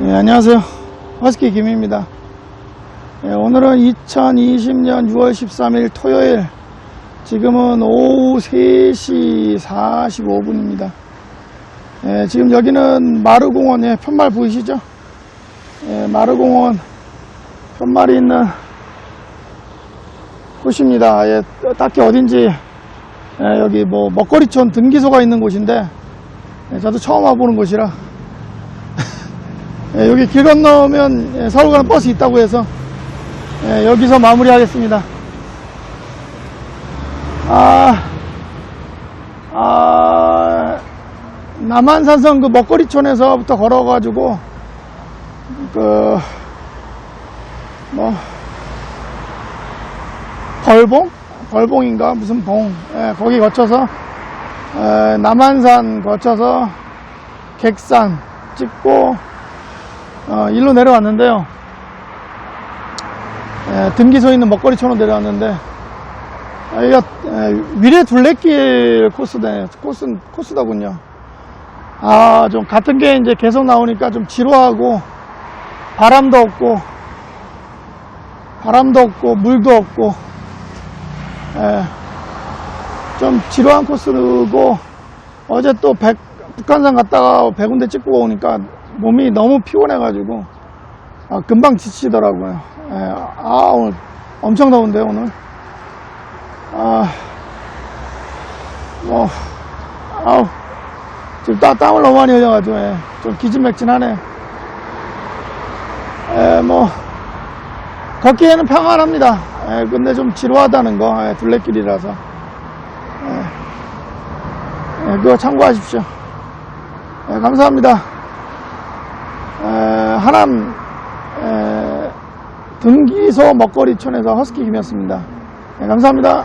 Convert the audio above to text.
네, 안녕하세요. 허스키 김입니다. 예, 오늘은 2020년 6월 13일 토요일, 지금은 오후 3시 45분입니다. 예, 지금 여기는 마루공원, 예, 편말 보이시죠? 예, 마루공원 편말이 있는 곳입니다. 예, 딱히 어딘지, 예, 여기 뭐 먹거리촌 등기소가 있는 곳인데, 예, 저도 처음 와보는 곳이라, 예, 여기 길 건너면 예, 서울 가는 버스 있다고 해서 예, 여기서 마무리하겠습니다. 아, 아, 남한산성 그 먹거리촌에서부터 걸어가지고 그 뭐 벌봉? 벌봉인가? 무슨 봉? 예, 거기 거쳐서 에, 남한산 거쳐서 객산 찍고 어, 일로 내려왔는데요. 에, 등기소 있는 먹거리촌으로 내려왔는데 여기가 에, 위례 둘레길 코스네 코스 코스더군요. 아 좀 같은 게 이제 계속 나오니까 좀 지루하고 바람도 없고 바람도 없고 물도 없고 에, 좀 지루한 코스고 어제 또 백- 북한산 갔다가 백운대 찍고 오니까 몸이 너무 피곤해가지고 아, 금방 지치더라고요. 예, 아 오늘 엄청 더운데요 오늘. 아 뭐 아우 지금 땀, 땀을 너무 많이 흘려가지고 예, 좀 기진맥진하네. 예, 뭐 걷기에는 평안합니다. 예, 근데 좀 지루하다는 거 예, 둘레길이라서 예, 그거 참고하십시오. 예, 감사합니다. 에, 하남 에, 등기소 먹거리촌에서 허스키 김이었습니다. 네, 감사합니다.